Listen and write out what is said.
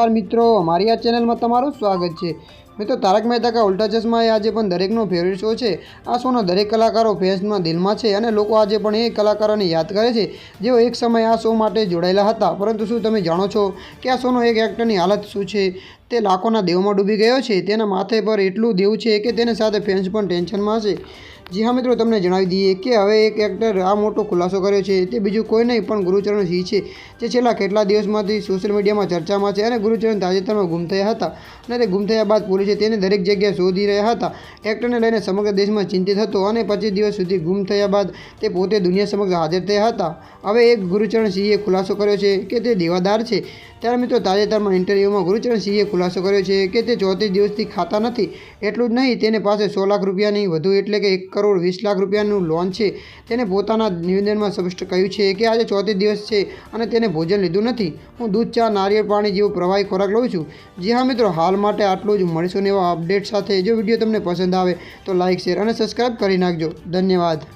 નમસ્કાર મિત્રો, અમારી આ ચેનલમાં તમારું સ્વાગત છે. મિત્રો, તારક મહેતા કા ઉલ્ટા ચશ્મા એ આજે પણ દરેકનો ફેવરેટ શો છે. આ શોના દરેક કલાકારો ફેન્સના દિલમાં છે અને લોકો આજે પણ એ કલાકારોને યાદ કરે છે, જેઓ એક સમયે આ શો માટે જોડાયેલા હતા. પરંતુ શું તમે જાણો છો કે આ શોનો એક એક્ટરની હાલત શું છે? તે લાખોના દેવમાં ડૂબી ગયો છે. તેના માથે પર એટલું દેવું છે કે તેની સાથે ફેન્સ પણ ટેન્શનમાં છે જી હા મિત્રો, તમને જણાવી દઈએ કે હવે એક એક્ટર આ મોટો ખુલાસો કર્યો છે. તે બીજું કોઈ નહીં, પણ ગુરુચરણ સિંહ છે. જે છેલ્લા કેટલા દિવસમાંથી સોશિયલ મીડિયામાં ચર્ચામાં છે અને ગુરુચરણ તાજેતરમાં ગુમ થયા હતા. અને તે ગુમ થયા બાદ પોલીસે તેને દરેક જગ્યાએ શોધી રહ્યા હતા. એક્ટરને લઈને સમગ્ર દેશમાં ચિંતિત હતો અને પચીસ દિવસ સુધી ગુમ થયા બાદ તે પોતે દુનિયા સમક્ષ હાજર થયા હતા. હવે એક ગુરુચરણ સિંહે ખુલાસો કર્યો છે કે તે દેવાદાર છે. ત્યારે મિત્રો તાજેતરમાં ઇન્ટરવ્યૂમાં ગુરુચરણ સિંહે ખુલાસો કર્યો છે કે તે ચોત્રીસ દિવસથી ખાતા નથી, એટલું જ નહીં, તેને પાસે સો લાખ રૂપિયાની વધુ એટલે કે એક કરોડ વીસ લાખ રૂપિયાનું લોન છે. તેને પોતાના નિવેદનમાં સ્પષ્ટ કહ્યું છે કે આજે ચોત્રીસ દિવસ છે અને તેને ભોજન લીધું નથી. હું દૂધ, ચા, નારિયેળ પાણી જેવું પ્રવાહી ખોરાક લઉં છું. જી હા મિત્રો, હાલ માટે આટલું જ. મળીશું ને એવા અપડેટ સાથે. જો વીડિયો તમને પસંદ આવે તો લાઇક શેર અને સબસ્ક્રાઈબ કરી નાખજો. ધન્યવાદ.